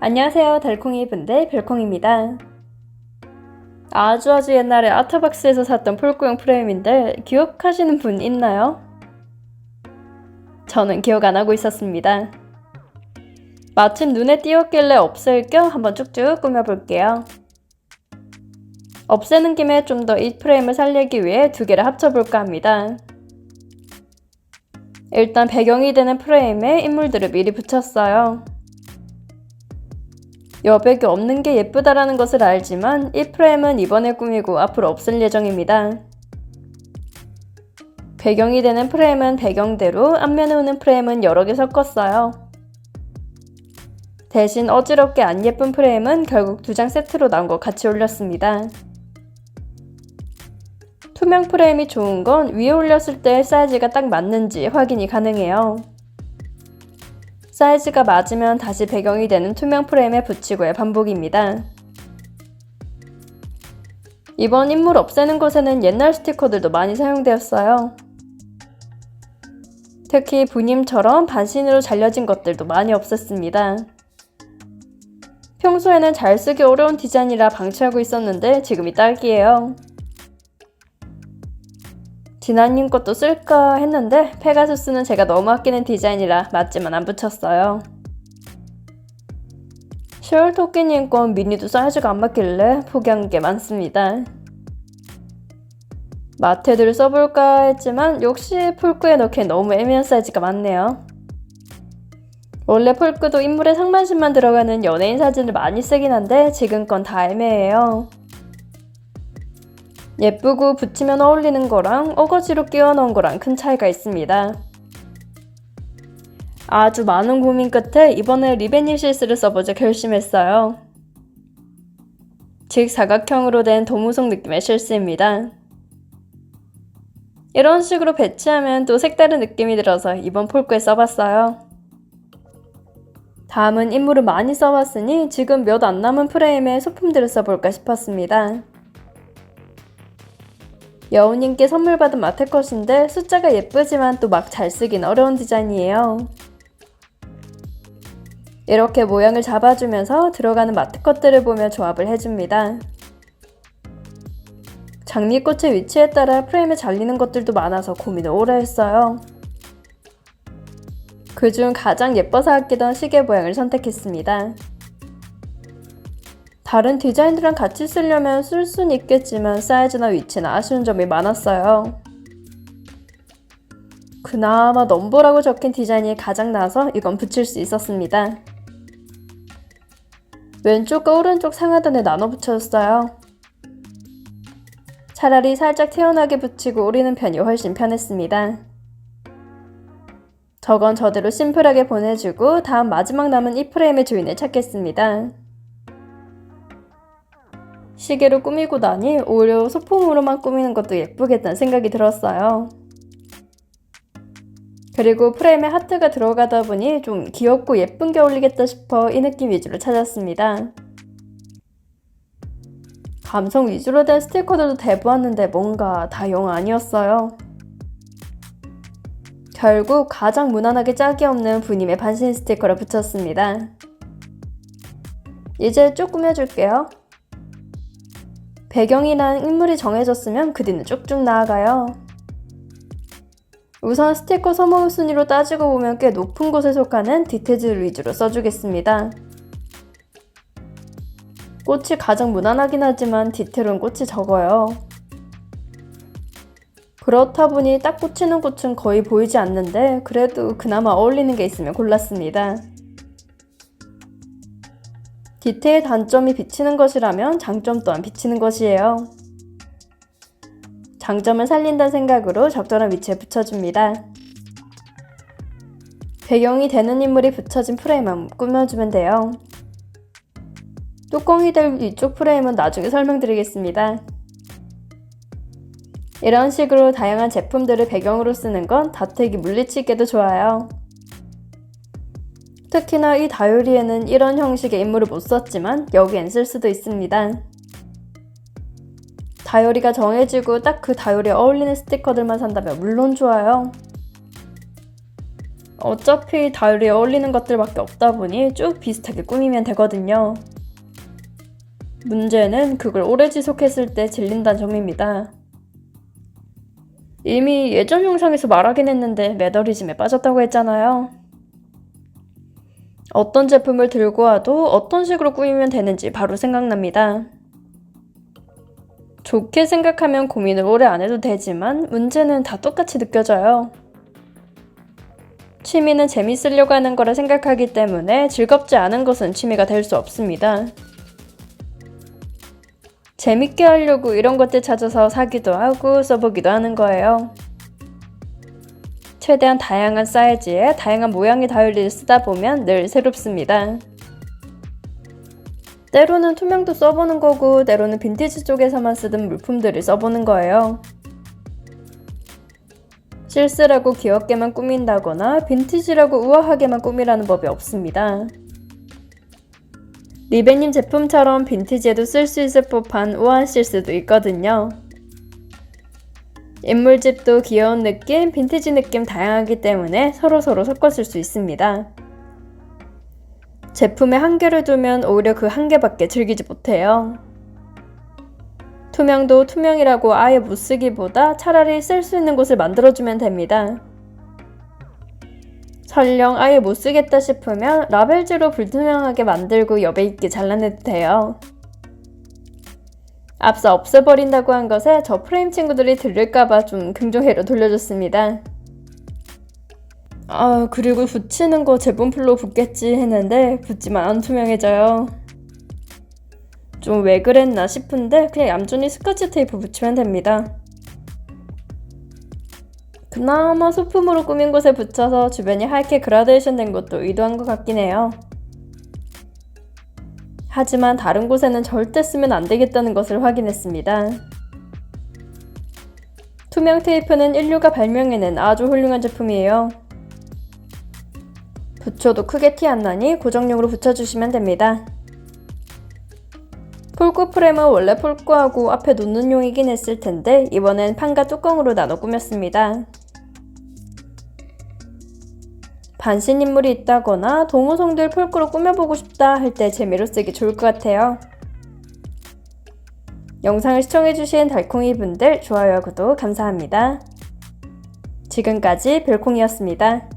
안녕하세요. 달콩이 분들 별콩입니다. 아주 아주 옛날에 아트박스에서 샀던 폴꾸용 프레임인데 기억하시는 분 있나요? 저는 기억 안 하고 있었습니다. 마침 눈에 띄었길래 없앨 겸 한번 쭉쭉 꾸며볼게요. 없애는 김에 좀 더 이 프레임을 살리기 위해 두 개를 합쳐볼까 합니다. 일단 배경이 되는 프레임에 인물들을 미리 붙였어요. 여백이 없는 게 예쁘다라는 것을 알지만 이 프레임은 이번에 꾸미고 앞으로 없을 예정입니다. 배경이 되는 프레임은 배경대로 앞면에 오는 프레임은 여러 개 섞었어요. 대신 어지럽게 안 예쁜 프레임은 결국 두 장 세트로 나온 거 같이 올렸습니다. 투명 프레임이 좋은 건 위에 올렸을 때 사이즈가 딱 맞는지 확인이 가능해요. 사이즈가 맞으면 다시 배경이 되는 투명 프레임에 붙이고의 반복입니다. 이번 인물 없애는 것에는 옛날 스티커들도 많이 사용되었어요. 특히 부님처럼 반신으로 잘려진 것들도 많이 없앴습니다. 평소에는 잘 쓰기 어려운 디자인이라 방치하고 있었는데 지금이 딱이에요. 디나님 것도 쓸까 했는데 페가수스는 제가 너무 아끼는 디자인이라 맞지만 안 붙였어요. 슈얼 토끼님 건 미니도 사이즈가 안 맞길래 포기한 게 많습니다. 마테드를 써볼까 했지만 역시 폴크에 넣기엔 너무 애매한 사이즈가 많네요. 원래 폴크도 인물의 상반신만 들어가는 연예인 사진을 많이 쓰긴 한데 지금 건 다 애매해요. 예쁘고 붙이면 어울리는 거랑 어거지로 끼워 넣은 거랑 큰 차이가 있습니다. 아주 많은 고민 끝에 이번에 리베니 실스를 써보자 결심했어요. 즉 사각형으로 된 도무송 느낌의 실스입니다. 이런 식으로 배치하면 또 색다른 느낌이 들어서 이번 폴크에 써봤어요. 다음은 인물을 많이 써봤으니 지금 몇 안 남은 프레임에 소품들을 써볼까 싶었습니다. 여우님께 선물 받은 마테컷인데 숫자가 예쁘지만 또 막 잘 쓰긴 어려운 디자인이에요. 이렇게 모양을 잡아주면서 들어가는 마테컷들을 보며 조합을 해줍니다. 장미꽃의 위치에 따라 프레임에 잘리는 것들도 많아서 고민을 오래 했어요. 그중 가장 예뻐서 아끼던 시계 모양을 선택했습니다. 다른 디자인들랑 같이 쓰려면 쓸 수는 있겠지만 사이즈나 위치는 아쉬운 점이 많았어요. 그나마 넘버라고 적힌 디자인이 가장 나아서 이건 붙일 수 있었습니다. 왼쪽과 오른쪽 상하단에 나눠 붙여줬어요. 차라리 살짝 튀어나게 붙이고 오리는 편이 훨씬 편했습니다. 저건 저대로 심플하게 보내주고 다음 마지막 남은 이 프레임의 주인을 찾겠습니다. 시계로 꾸미고 나니 오히려 소품으로만 꾸미는 것도 예쁘겠다는 생각이 들었어요. 그리고 프레임에 하트가 들어가다 보니 좀 귀엽고 예쁜 게 어울리겠다 싶어 이 느낌 위주로 찾았습니다. 감성 위주로 된 스티커들도 대보았는데 뭔가 다 영 아니었어요. 결국 가장 무난하게 짝이 없는 부님의 반신 스티커를 붙였습니다. 이제 쭉 꾸며줄게요. 배경이란 인물이 정해졌으면 그 뒤는 쭉쭉 나아가요. 우선 스티커 선호 순위로 따지고 보면 꽤 높은 곳에 속하는 디테일 위주로 써주겠습니다. 꽃이 가장 무난하긴 하지만 디테일은 꽃이 적어요. 그렇다 보니 딱 꽂히는 꽃은 거의 보이지 않는데 그래도 그나마 어울리는 게 있으면 골랐습니다. 디테일 단점이 비치는 것이라면 장점 또한 비치는 것이에요. 장점을 살린다는 생각으로 적절한 위치에 붙여줍니다. 배경이 되는 인물이 붙여진 프레임만 꾸며주면 돼요. 뚜껑이 될 위쪽 프레임은 나중에 설명드리겠습니다. 이런 식으로 다양한 제품들을 배경으로 쓰는 건 다트기 물리치기에도 좋아요. 특히나 이 다이어리에는 이런 형식의 인물을 못 썼지만 여기엔 쓸 수도 있습니다. 다이어리가 정해지고 딱 그 다이어리에 어울리는 스티커들만 산다면 물론 좋아요. 어차피 다이어리에 어울리는 것들밖에 없다 보니 쭉 비슷하게 꾸미면 되거든요. 문제는 그걸 오래 지속했을 때 질린다는 점입니다. 이미 예전 영상에서 말하긴 했는데 매너리즘에 빠졌다고 했잖아요. 어떤 제품을 들고 와도 어떤 식으로 꾸미면 되는지 바로 생각납니다. 좋게 생각하면 고민을 오래 안 해도 되지만 문제는 다 똑같이 느껴져요. 취미는 재밌으려고 하는 거라 생각하기 때문에 즐겁지 않은 것은 취미가 될 수 없습니다. 재밌게 하려고 이런 것들 찾아서 사기도 하고 써보기도 하는 거예요. 최대한 다양한 사이즈에 다양한 모양의 다이어리를 쓰다 보면 늘 새롭습니다. 때로는 투명도 써보는 거고, 때로는 빈티지 쪽에서만 쓰던 물품들을 써보는 거예요. 실수라고 귀엽게만 꾸민다거나 빈티지라고 우아하게만 꾸미라는 법이 없습니다. 리베님 제품처럼 빈티지에도 쓸 수 있을 법한 우아한 실수도 있거든요. 인물집도 귀여운 느낌, 빈티지 느낌 다양하기 때문에 서로서로 쓸수 있습니다. 제품에 한계를 두면 오히려 그 한계밖에 즐기지 못해요. 투명도 투명이라고 아예 못 쓰기보다 차라리 쓸 수 있는 곳을 만들어주면 됩니다. 설령 아예 못 쓰겠다 싶으면 라벨지로 불투명하게 만들고 여배 있게 잘라내도 돼요. 앞서 없애버린다고 한 것에 저 프레임 친구들이 들을까봐 좀 긍정회로 돌려줬습니다. 아, 그리고 붙이는 거 제품풀로 붙겠지 했는데 붙지만 안 투명해져요. 좀 왜 그랬나 싶은데 그냥 얌전히 스카치 테이프 붙이면 됩니다. 그나마 소품으로 꾸민 곳에 붙여서 주변이 하얗게 그라데이션 된 것도 의도한 것 같긴 해요. 하지만 다른 곳에는 절대 쓰면 안 되겠다는 것을 확인했습니다. 투명 테이프는 인류가 발명해낸 아주 훌륭한 제품이에요. 붙여도 크게 티 안 나니 고정용으로 붙여주시면 됩니다. 폴꾸 프레임은 원래 폴꾸하고 앞에 놓는 용이긴 했을 텐데 이번엔 판과 뚜껑으로 나눠 꾸몄습니다. 반신 인물이 있다거나 동호성들 폴크로 꾸며보고 싶다 할 때 재미로 쓰기 좋을 것 같아요. 영상을 시청해주신 달콩이 분들 좋아요와 구독 감사합니다. 지금까지 별콩이었습니다.